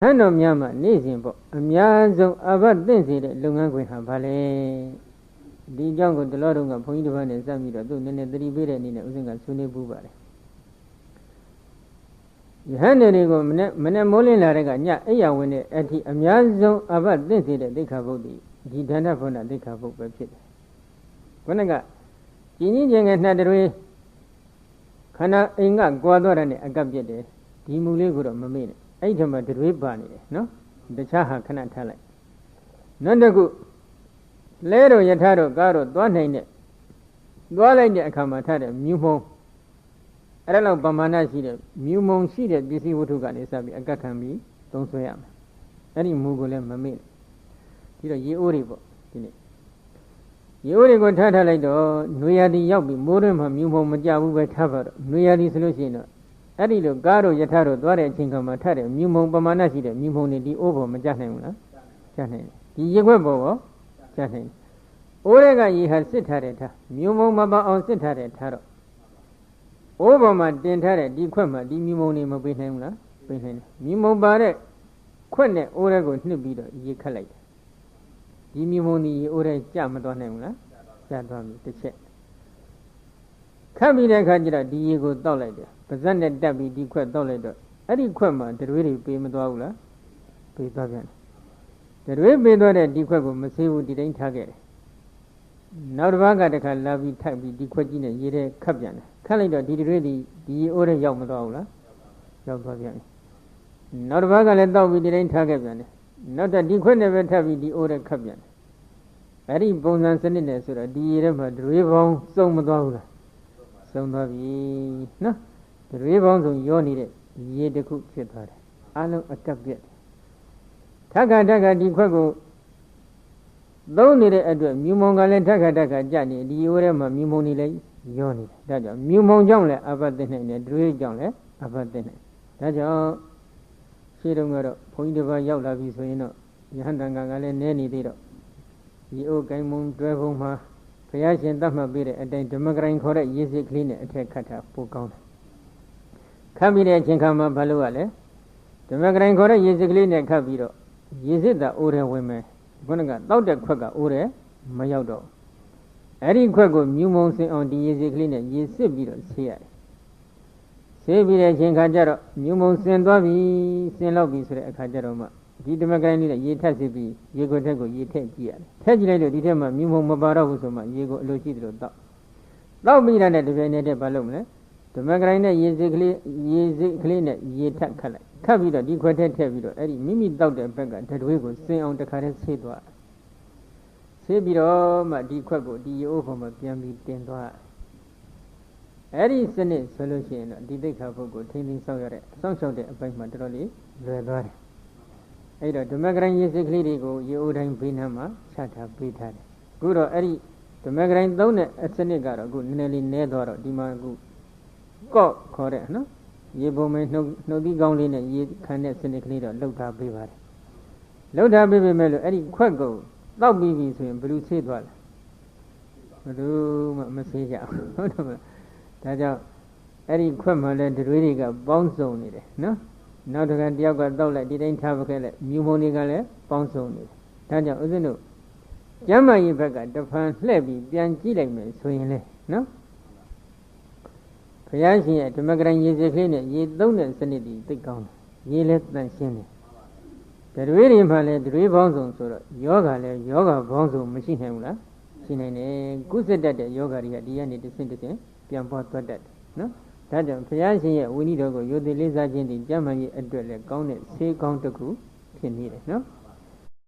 ဟန်တော်များမှာနေ့စဉ်ပေါ့အများဆုံးအဘတ်သင့်စေတဲ့လုပ်ငန်းခွင်ဟာဘာလဲဒီအကြောင်းကိုတလောတုန်းကဘုန်းကြီးတစ်ပတ်နဲ့စပ်ပြီးတော့သူနည်းနည်းသတိပေးတဲ့အနေနဲ့ဥစဉ်ကဆွေးနွေးပူးပါတယ်ယဟန်တွေကိုမနေ့မနေ့မိုးလင်းလာတဲ့ကညအိယာဝင်တဲ့အထိအများဆုံးအဘတ်သင့်စေတဲ့ဒိဋ္ဌာဘုတ်ဒီဒီဒါနဘုဏဒိဋ္ဌာဘုတ်ပဲဖြစ်တယ်ခုနကကျင်းကြီးကျင်ငယ်နှစ်တွေခန္ဓာအိမ်ကကွာသွားတဲ့နဲ့အကပ်ပြစ်တယ်ဒီမူလေးကိုတော့မမေ့နဲ့ အဲ့ဒီမှာတွေပါနေတယ်နော်တခြားဟာခဏထားလိုက်နောက်တစ်ခုလဲတော့ယထာတော့ကားတော့သွားနိုင်တဲ့သွားလိုက်တဲ့အခါမှာထားတဲ့မြူမုံအဲ့ဒါလောက်ပမာဏရှိတဲ့မြူမုံရှိတဲ့ပစ္စည်းဝတ္ထုကနေစပြီးအကတ်ခံပြီးသုံးဆွဲရမယ်အဲ့ဒီမူကိုလည်းမမေ့ဒီတော့ရေအိုးတွေပေါ့ဒီနေ့ရေအိုးတွေကိုထားထားလိုက်တော့နွေရာသီရောက်ပြီးမိုးတွင်းမှာမြူမုံမကြဘူးပဲထားပါတော့နွေရာသီဆိုလို့ရှိရင်တော့ အဲ့ဒီလိုကားတို့ယထာတို့သွားတဲ့အချိန်ကမှထတဲ့မြူမုံပမာဏရှိတဲ့မြူမုံတွေဒီအိုးပေါ်မကြနိုင်ဘူးလားကြနိုင်တယ်ဒီရေခွက်ပေါ်ကောကြနိုင်တယ်အိုးတွေကရေဟာစစ်ထားတဲ့ထားမြူမုံမပအောင်စစ်ထားတဲ့ထားတော့အိုးပေါ်မှာတင်ထားတဲ့ဒီခွက်မှာဒီမြူမုံတွေမပေးနိုင်ဘူးလားပေးနိုင်တယ်မြူမုံပါတဲ့ခွက်နဲ့အိုးတွေကိုနှစ်ပြီးတော့ရေခတ်လိုက်တယ်ဒီမြူမုံဒီရေအိုးတွေကြမသွားနိုင်ဘူးလားကြသွားပြီတစ်ချက်ခတ်ပြီးတဲ့အခါကျတော့ဒီရေကိုတောက်လိုက်တယ် ပါဇက်နဲ့တက်ပြီးဒီခွက်တောက်လိုက်တော့အဲ့ဒီခွက်မှာတရွေးတွေပေးမသွားဘူးလားပေးသွားပြန်တယ်တရွေးပေးသွားတဲ့ဒီခွက်ကိုမဆေးဘူးဒီတိုင်းထားခဲ့တယ်နောက်တစ်ပတ်ကတခါလာပြီးထိုက်ပြီးဒီခွက်ကြီးနဲ့ရေထဲခတ်ပြန်တယ်ခတ်လိုက်တော့ဒီတရွေးဒီဒီအိုးထဲရောက်မသွားဘူးလားရောက်သွားပြန်တယ်နောက်တစ်ပတ်ကလည်းတောက်ပြီးဒီတိုင်းထားခဲ့ပြန်တယ်နောက်တော့ဒီခွက်နဲ့ပဲထပ်ပြီးဒီအိုးထဲခတ်ပြန်တယ်အဲ့ဒီပုံစံစနစ်နဲ့ဆိုတော့ဒီရေထဲမှာဒရွေးပေါင်းစုံမသွားဘူးလားစုံသွားပြီနော် ဒရွေးပေါင်းစုံရောနေတဲ့ရေတစ်ခုဖြစ်သွားတယ်အလုံးအကပ်ပြက်ထက္ကထက္ကဒီခွက်ကိုသုံးနေတဲ့အတွက်မြူမုံကလည်းထက္ကထက္ကကြနေဒီရိုးထဲမှာမြူမုံနေလည်းရောနေတယ်ဒါကြောင့်မြူမုံကြောင့်လည်းအပတ်သိနိုင်တယ်ဒရွေးကြောင့်လည်းအပတ်သိနိုင်ဒါကြောင့်ရှင်းတော့ကတော့ဘုန်းကြီးတစ်ပါးရောက်လာပြီဆိုရင်တော့ယဟန်တန်ကကလည်းနဲနေသေးတော့ဒီအိုကိုင်းမုံတွဲဖုံးမှာဘုရားရှင်တတ်မှတ်ပေးတဲ့အတိုင်းဓမ္မဂရိုင်းခေါ်တဲ့ရည်စစ်ကလေးနဲ့အထက်ခတ်တာပိုကောင်းတယ် ခတ်ပြီးတဲ့အချိန်ခါမှာဘာလို့ရလဲဓမ္မဂရိုင်းခေါ်တဲ့ရည်စစ်ကလေးနဲ့ခတ်ပြီးတော့ရည်စစ်တာအိုးတယ်ဝင်မယ်ခုနကတောက်တဲ့ခွက်ကအိုးတယ်မရောက်တော့အဲ့ဒီခွက်ကိုမြူမုံစင်အောင်ဒီရည်စစ်ကလေးနဲ့ရည်စစ်ပြီးတော့ဆေးရတယ်ဆေးပြီးတဲ့အချိန်ခါကျတော့မြူမုံစင်သွားပြီစင်လောက်ပြီဆိုတဲ့အခါကျတော့မှဒီဓမ္မဂရိုင်းလေးနဲ့ရေထက်စစ်ပြီးရေကိုထက်ကိုရေထက်ကြည့်ရတယ်ထက်ကြည့်လိုက်တော့ဒီထက်မှာမြူမုံမပါတော့ဘူးဆိုမှရေကိုအလိုရှိတယ်လို့တောက်တောက်ပြီးတဲ့တပြိုင်နက်တည်းဘာလုပ်မလဲ ဓမ္မဂရိုင်းနဲ့ရေစစ်ကလေးရေစစ်ကလေးနဲ့ရေထက်ခတ်လိုက်ခတ်ပြီးတော့ဒီခွက်ထက်ထည့်ပြီးတော့အဲ့ဒီမိမိတောက်တဲ့ဘက်ကဓတွေးကိုစင်အောင်တခါတည်းဆေးသွားဆေးပြီးတော့မှဒီခွက်ကိုဒီရိုးပေါ်မှာပြန်ပြီးတင်သွားအဲ့ဒီစနစ်ဆိုလို့ရှိရင်တော့ဒီသိက္ခာပုဂ္ဂိုလ်ထိမ့်သိမ်းဆောက်ရတဲ့စောင့်ရှောက်တဲ့အပိုင်းမှာတော်တော်လေးလွယ်သွားတယ်အဲ့တော့ဓမ္မဂရိုင်းရေစစ်ကလေးတွေကိုရေအိုးတိုင်းဘေးနားမှာချထားပေးထားတယ်အခုတော့အဲ့ဒီဓမ္မဂရိုင်းသုံးတဲ့အစနစ်ကတော့အခုနည်းနည်းလေးနည်းသွားတော့ဒီမှာအခု ကော့ခေါ်တဲ့နော်ရေပုံမဲနှုတ်နှုတ်သီးကောင်းလေးနဲ့ရေခံတဲ့စနစ်ကလေးတော့လှုပ်ထားပေးပါတယ်လှုပ်ထားပေးပေမဲ့လို့အဲ့ဒီခွက်ကိုတောက်ပြီးပြီဆိုရင်ဘယ်လိုဆေးသွားလဲဘယ်လိုမှမဆေးကြဘူးဟုတ်တယ်မလားဒါကြောင့်အဲ့ဒီခွက်မှလည်းတွေတွေကပေါင်းစုံနေတယ်နော်နောက်တစ်ခါတယောက်ကတောက်လိုက်ဒီတိုင်းထားပခဲ့လိုက်မြူမုံတွေကလည်းပေါင်းစုံနေတယ်ဒါကြောင့်ဦးဇင်းတို့ကျမ်းမာရေးဘက်ကတဖန်လှည့်ပြီးပြန်ကြည့်လိုက်မယ်ဆိုရင်လေနော်ဘု ရားရှင်ရဲ့ဓမ္မဂရံရေစကလေးနဲ့ရေသုံးတဲ့စနစ်ဒီသိကောင်းတယ်ရေလည်းတန်ရှင်းတယ်တွေတွေမှလည်းတွေပေါင်းစုံဆိုတော့ယောဂလည်းယောဂပေါင်းစုံမရှိနိုင်ဘူးလားရှိနိုင်တယ်ကုသတတ်တဲ့ယောဂတွေကဒီကနေတစ်ဆင့်တစ်ဆင့်ပြန်ပေါ်သွားတတ်တယ်နော်ဒါကြောင့်ဘုရားရှင်ရဲ့ဝိနည်းတော်ကိုယုံသိလေးစားခြင်းဒီကြမ်းမှန်ရေးအတွက်လည်းကောင်းတဲ့ဆေးကောင်းတစ်ခုဖြစ်နေတယ်နော်